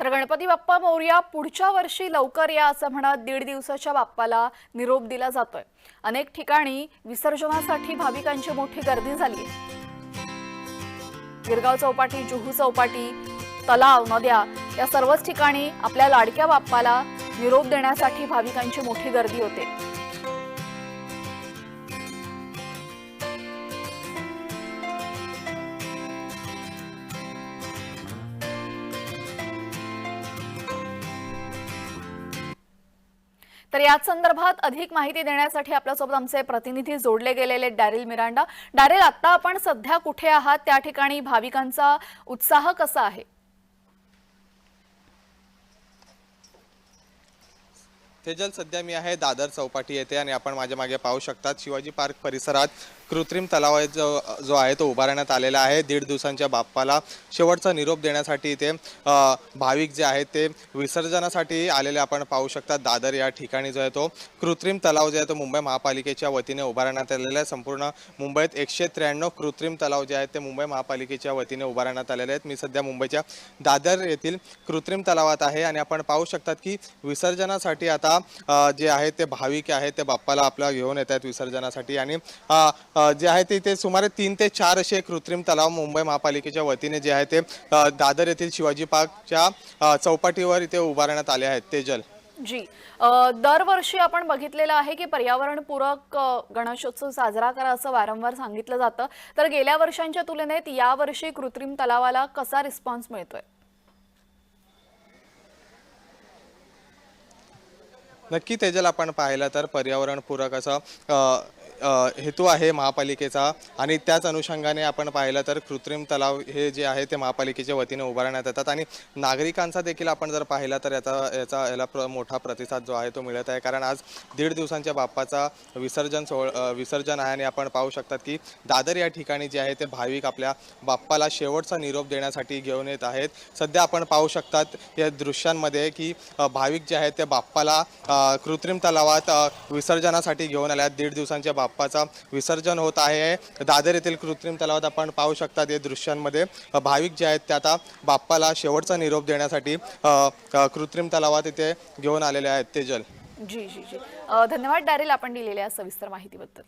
तर गणपती बाप्पा मोरया पुढच्या वर्षी लवकर या असं म्हणत दीड दिवसाच्या बाप्पाला निरोप दिला जातोय. अनेक ठिकाणी विसर्जनासाठी भाविकांची मोठी गर्दी झाली आहे. गिरगाव चौपाटी जुहू चौपाटी तलाव नद्या या सर्वच ठिकाणी आपल्या लाडक्या बाप्पाला निरोप देण्यासाठी भाविकांची मोठी गर्दी होते. तर याच संदर्भात अधिक माहिती देण्यासाठी आपल्यासोबत आमचे प्रतिनिधी जोडले गेलेले डॅरिल मिरांडा. डॅरिल आत्ता आपण सध्या कुठे आहात? त्या ठिकाणी भाविकांचा उत्साह कसा आहे? तेजल सध्या मी आहे दादर चौपाटी येथे आणि आपण माझ्या मागे पाहू शकतात शिवाजी पार्क परिसरात कृत्रिम तलाव आहे जो जो आहे तो उभारण्यात आलेला आहे. दीड दिवसांच्या बाप्पाला शेवटचा निरोप देण्यासाठी इथे भाविक जे आहेत ते विसर्जनासाठी आलेले आपण पाहू शकतात. दादर या ठिकाणी जो आहे तो कृत्रिम तलाव जो आहे तो मुंबई महापालिकेच्या वतीने उभारण्यात आलेला आहे. संपूर्ण मुंबईत एकशे त्र्याण्णव कृत्रिम तलाव जे आहेत ते मुंबई महापालिकेच्या वतीने उभारण्यात आलेले आहेत. मी सध्या मुंबईच्या दादर येथील कृत्रिम तलावात आहे आणि आपण पाहू शकतात की विसर्जनासाठी आता अ, जे आहे ते भाविक आहेत ते बाप्पाला आपला घेऊन येत आहेत विसर्जनासाठी. आणि जे आहे ते इथे सुमारे तीन ते चार असे कृत्रिम तलाव मुंबई महापालिकेच्या वतीने जे आहे ते दादर येथील शिवाजी पार्कच्या चौपाटीवर इथे उभारण्यात आले आहेत. तेजल जी. दरवर्षी आपण बघितलेलं आहे की पर्यावरणपूरक गणेशोत्सव साजरा करा असं वारंवार सांगितलं जातं. तर गेल्या वर्षांच्या तुलनेत यावर्षी कृत्रिम तलावाला कसा रिस्पॉन्स मिळतोय? नक्की तेजल आपण पाहिलं तर पर्यावरणपूरक असं हेतू आहे महापालिकेचा आणि त्याच अनुषंगाने आपण पाहिलं तर कृत्रिम तलाव हे जे आहे ते महापालिकेच्या वतीने उभारण्यात येतात आणि नागरिकांचा देखील आपण जर पाहिलं तर याचा याचा याला प्र मोठा प्रतिसाद जो आहे तो मिळत आहे. कारण आज दीड दिवसांच्या बाप्पाचा विसर्जन सोहळ विसर्जन आहे आणि आपण पाहू शकतात की दादर या ठिकाणी जे आहे ते भाविक आपल्या बाप्पाला शेवटचा निरोप देण्यासाठी घेऊन येत आहेत. सध्या आपण पाहू शकतात या दृश्यांमध्ये की भाविक जे आहेत ते बाप्पाला कृत्रिम तलावात विसर्जनासाठी घेऊन आल्या आहेत दीड दिवसांच्या बाप्पाचा विसर्जन होत आहे. दादर येथील कृत्रिम तलावात आपण पाहू शकतात या दृश्यांमध्ये भाविक जे आहेत ते आता बाप्पाला शेवटचा निरोप देण्यासाठी कृत्रिम तलावात इथे घेऊन आलेले आहेत. तेजल. जी जी जी. धन्यवाद डारेल आपण दिलेल्या सविस्तर माहितीबद्दल.